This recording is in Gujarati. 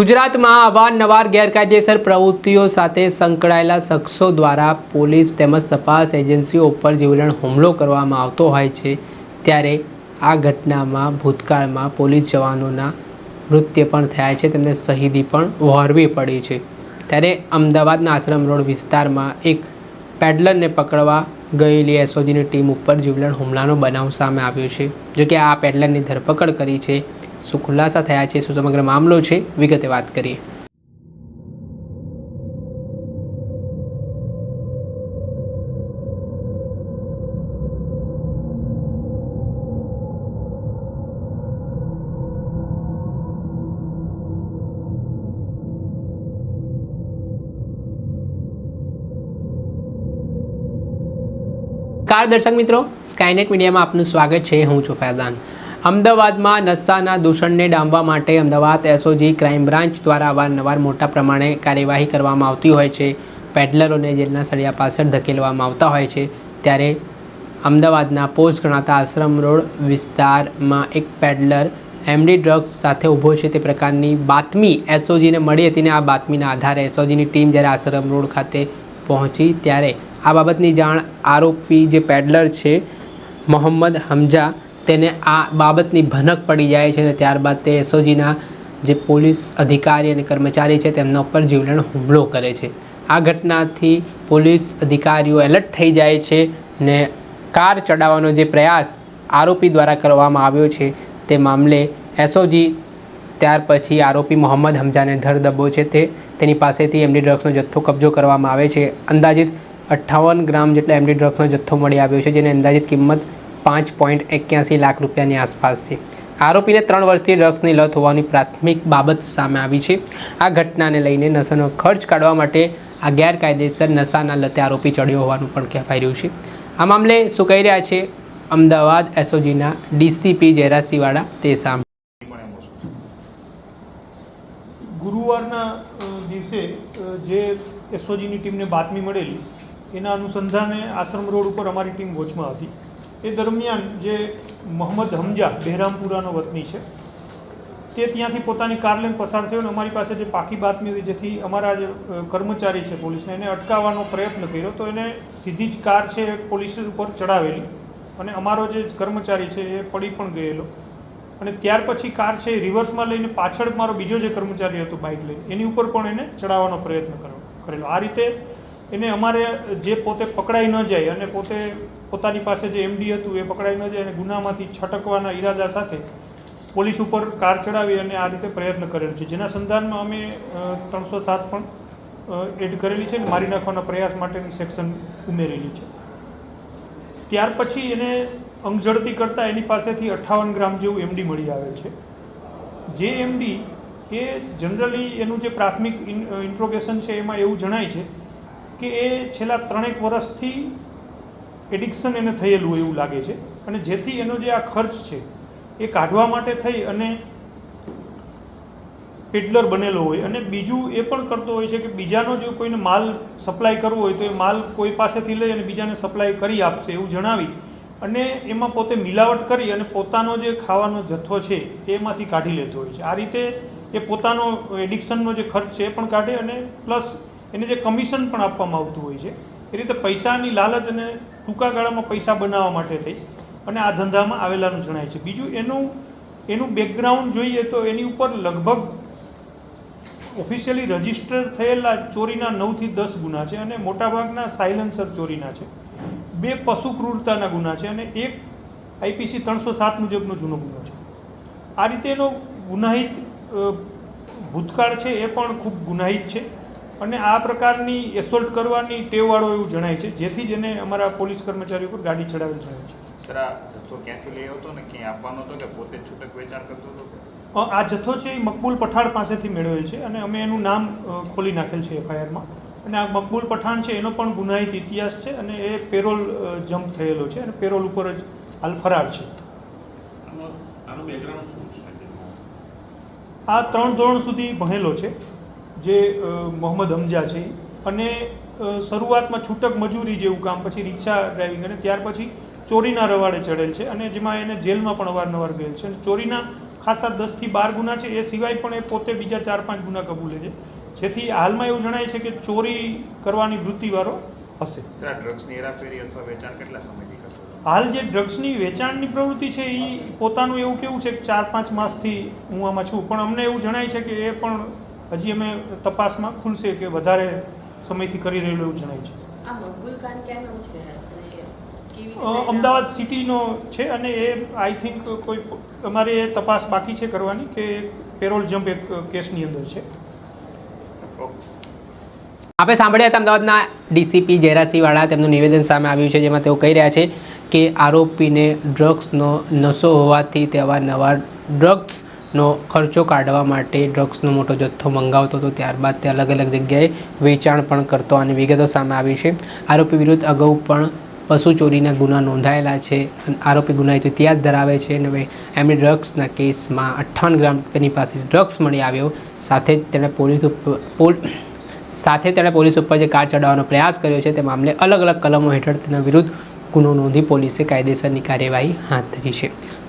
ગુજરાતમાં અવારનવાર ગેરકાયદેસર પ્રવૃત્તિઓ સાથે સંકળાયેલા શખ્સો દ્વારા પોલીસ તેમજ તપાસ એજન્સીઓ ઉપર જીવલેણ હુમલો કરવામાં આવતો હોય છે, ત્યારે આ ઘટનામાં ભૂતકાળમાં પોલીસ જવાનોના મૃત્યુ પણ થયા છે, તેમને શહીદી પણ વહોરવી પડી છે. ત્યારે અમદાવાદના આશ્રમ રોડ વિસ્તારમાં એક પેડલરને પકડવા ગયેલી એસઓજીની ટીમ ઉપર જીવલેણ હુમલાનો બનાવ સામે આવ્યો છે, જોકે આ પેડલરની ધરપકડ કરી છે શું ખુલાસા થયા છે, શું સમગ્ર મામલો છે, વિગતે વાત કરીએ. કાર દર્શક મિત્રો સ્કાયનેટ મીડિયામાં આપનું સ્વાગત છે, હું છું ફૈઝાન. અમદાવાદમાં નશાના દૂષણને ડામવા માટે અમદાવાદ એસઓજી ક્રાઇમ બ્રાન્ચ દ્વારા અવારનવાર મોટા પ્રમાણે કાર્યવાહી કરવામાં આવતી હોય છે. પેડલરોને જેલના સળિયા પાછળ ધકેલવામાં આવતા હોય છે. ત્યારે અમદાવાદના પોસ્ટ ગણાતા આશ્રમ રોડ વિસ્તારમાં એક પેડલર એમડી ડ્રગ્સ સાથે ઊભો છે. તે પ્રકારની બાતમી એસઓજીને મળી હતી ને આ બાતમીના આધારે એસઓજીની ટીમ જ્યારે આશ્રમ રોડ ખાતે પહોંચી ત્યારે આ બાબતની જાણ આરોપી જે પેડલર છે, મોહમ્મદ હમજા તેને આ બાબતની ભનક પડી જાય છે અને ત્યારબાદ તે એસઓજીના જે પોલીસ અધિકારી અને કર્મચારી છે તેમના ઉપર જીવલેણ હુમલો કરે છે. આ ઘટનાથી પોલીસ અધિકારીઓ એલર્ટ થઈ જાય છે ને કાર ચડાવવાનો જે પ્રયાસ આરોપી દ્વારા કરવામાં આવ્યો છે તે મામલે એસઓજી ત્યાર પછી આરોપી મોહમ્મદ હમજાને ધર દબો છે તે તેની પાસેથી એમડી ડ્રગ્સનો જથ્થો કબજો કરવામાં આવે છે. અંદાજિત અઠ્ઠાવન ગ્રામ જેટલા એમડી ડ્રગ્સનો જથ્થો મળી આવ્યો છે જેની અંદાજિત કિંમત પાંચ પોઈન્ટ એક્યાસી લાખ રૂપિયાની આસપાસ છે. આરોપીને ત્રણ વર્ષથી ડ્રગ્સની લત હોવાની પ્રાથમિક બાબત સામે આવી છે. આ ઘટનાને લઈને નશાનો ખર્ચ કાઢવા માટે આ ગેરકાયદેસર નશાના લતે આરોપી ચડ્યો હોવાનું પણ કહેવાઈ રહ્યું છે. આ મામલે શું કહી રહ્યા છે? અમદાવાદ એસઓજીના ડીસીપી જયરાસિંહવાળા તે સામે. ગુરુવારના દિવસે જે એસઓજીની ટીમને બાતમી મળેલી, એના અનુસંધાને આશ્રમ રોડ ઉપર અમારી ટીમ વોચમાં હતી. એ દરમિયાન જે મોહમ્મદ હમજા બહેરામપુરાનો વતની છે, તે ત્યાંથી પોતાની કાર લઈને પસાર થયો અને અમારી પાસે જે પાકી બાતમી હતી, જેથી અમારા જે કર્મચારી છે પોલીસને, એને અટકાવવાનો પ્રયત્ન કર્યો, તો એને સીધી જ કાર છે પોલીસ ઉપર ચડાવેલી અને અમારો જે કર્મચારી છે એ પડી પણ ગયેલો. અને ત્યાર પછી કાર છે એ રિવર્સમાં લઈને પાછળ મારો બીજો જે કર્મચારી હતો બાઇક લઈને, એની ઉપર પણ એને ચડાવવાનો પ્રયત્ન કર્યો કરેલો. આ રીતે એને અમારે જે પોતે પકડાઈ ન જાય અને પોતે પોતાની પાસે જે એમડી હતું એ પકડાઈ ન જાય અને ગુનામાંથી છટકવાના ઈરાદા સાથે પોલીસ ઉપર કાર ચડાવી અને આ રીતે પ્રયત્ન કરેલ છે. જેના સંધાનમાં અમે ત્રણસો સાત પણ એડ કરેલી છે અને મારી નાખવાના પ્રયાસ માટેની સેક્શન ઉમેરેલી છે. ત્યાર પછી એને અંગઝડતી કરતાં એની પાસેથી અઠ્ઠાવન ગ્રામ જેવું એમડી મળી આવે છે. જે એમડી એ જનરલી એનું જે પ્રાથમિક ઇન્ટ્રોગેશન છે એમાં એવું જણાય છે કે એ છેલ્લા ત્રણેક વર્ષથી એડિક્શન એને થયેલું એવું લાગે છે. અને જેથી એનો જે આ ખર્ચ છે એ કાઢવા માટે થઈ અને પેડલર બનેલો હોય. અને બીજું એ પણ કરતો હોય છે કે બીજાનો જો કોઈને માલ સપ્લાય કરવો હોય તો એ માલ કોઈ પાસેથી લઈ અને બીજાને સપ્લાય કરી આપશે એવું જણાવી અને એમાં પોતે મિલાવટ કરી અને પોતાનો જે ખાવાનો જથ્થો છે એમાંથી કાઢી લેતો હોય છે. આ રીતે એ પોતાનો એડિક્શનનો જે ખર્ચ છે એ પણ કાઢે અને પ્લસ એને જે કમિશન પણ આપવામાં આવતું હોય છે, એ રીતે પૈસાની લાલચ અને ટૂંકા ગાળામાં પૈસા બનાવવા માટે થઈ અને આ ધંધામાં આવેલાનું જણાય છે. બીજું એનું એનું બેકગ્રાઉન્ડ જોઈએ તો એની ઉપર લગભગ ઓફિશિયલી રજિસ્ટર થયેલા ચોરીના નવથી દસ ગુના છે અને મોટાભાગના સાયલન્સર ચોરીના છે. બે પશુ ક્રૂરતાના ગુના છે અને એક આઈપીસી ત્રણસો સાત મુજબનો જૂનો ગુનો છે. આ રીતે એનો ગુનાહિત ભૂતકાળ છે એ પણ ખૂબ ગુનાહિત છે. અને આ પ્રકારની એસોલ્ટ કરવાની ટેવવાળો એવું જણાય છે જેથી જ એને અમારા પોલીસ કર્મચારીઓ પર ગાડી ચડાવેલ જણાય છે. સર આ જથ્થો ક્યાંથી લઈ આવતો ને ક્યાં આપવાનો હતો કે પોતે છૂટક વેચાણ કરતો હતો? આ જથ્થો છે એ મકબૂલ પઠાણ પાસેથી મેળવેલ છે અને અમે એનું નામ ખોલી નાખેલ છે એફઆઈઆરમાં. અને આ મકબૂલ પઠાણ છે એનો પણ ગુનાહિત ઇતિહાસ છે અને એ પેરોલ જમ્પ થયેલો છે અને પેરોલ ઉપર જ હાલ ફરાર છે. આનો આનું બેકગ્રાઉન્ડ શું છે? આ ત્રણ ધોરણ સુધી ભણેલો છે. જે મોહમ્મદ હમજા છે અને શરૂઆતમાં છૂટક મજૂરી જેવું કામ પછી રિક્ષા ડ્રાઇવિંગ અને ત્યાર પછી ચોરીના રવાડે ચડેલ છે અને જેમાં એને જેલમાં પણ અવારનવાર ગયેલ છે. ચોરીના ખાસા દસથી બાર ગુના છે એ સિવાય પણ એ પોતે બીજા ચાર પાંચ ગુના કબૂલે છે. જેથી હાલમાં એવું જણાય છે કે ચોરી કરવાની વૃત્તિવાળો હશે. ડ્રગ્સની હેરાફેરી અથવા વેચાણ કેટલા સમયથી હાલ જે ડ્રગ્સની વેચાણની પ્રવૃત્તિ છે એ પોતાનું એવું કેવું છે કે ચાર પાંચ માસથી હું આમાં છું. પણ અમને એવું જણાય છે કે એ પણ હજી અમે તપાસમાં ખુલશે કે વધારે સમયથી કરી રહેલું એવું જણાય છે. અમદાવાદ સિટીનો છે અને એ આઈ થિંક કોઈ અમારે એ તપાસ બાકી છે કરવાની કે પેરોલ જમ્પ એક કેસની અંદર છે. આપણે સાંભળ્યા હતા અમદાવાદના ડીસીપી જયરાસિંહવાળા તેમનું નિવેદન સામે આવ્યું છે જેમાં તેઓ કહી રહ્યા છે કે આરોપીને ડ્રગ્સનો નશો હોવાથી તે અવારનવાર ડ્રગ્સનો ખર્ચો કાઢવા માટે ડ્રગ્સનો મોટો જથ્થો મંગાવતો હતો. ત્યારબાદ તે અલગ અલગ જગ્યાએ વેચાણ પણ કરતો અને વિગતો સામે આવી છે. આરોપી વિરુદ્ધ અગાઉ પણ પશુ ચોરીના ગુના નોંધાયેલા છે. આરોપી ગુનાહિત ઇતિહાસ ધરાવે છે અને એમની ડ્રગ્સના કેસમાં અઠ્ઠાવન ગ્રામ તેની પાસે ડ્રગ્સ મળી આવ્યો. સાથે જ તેણે પોલીસ ઉપર સાથે તેણે પોલીસ ઉપર જે કાર ચડાવવાનો પ્રયાસ કર્યો છે તે મામલે અલગ અલગ કલમો હેઠળ તેના વિરુદ્ધ ગુનો નોંધી પોલીસે કાયદેસરની કાર્યવાહી હાથ ધરી છે.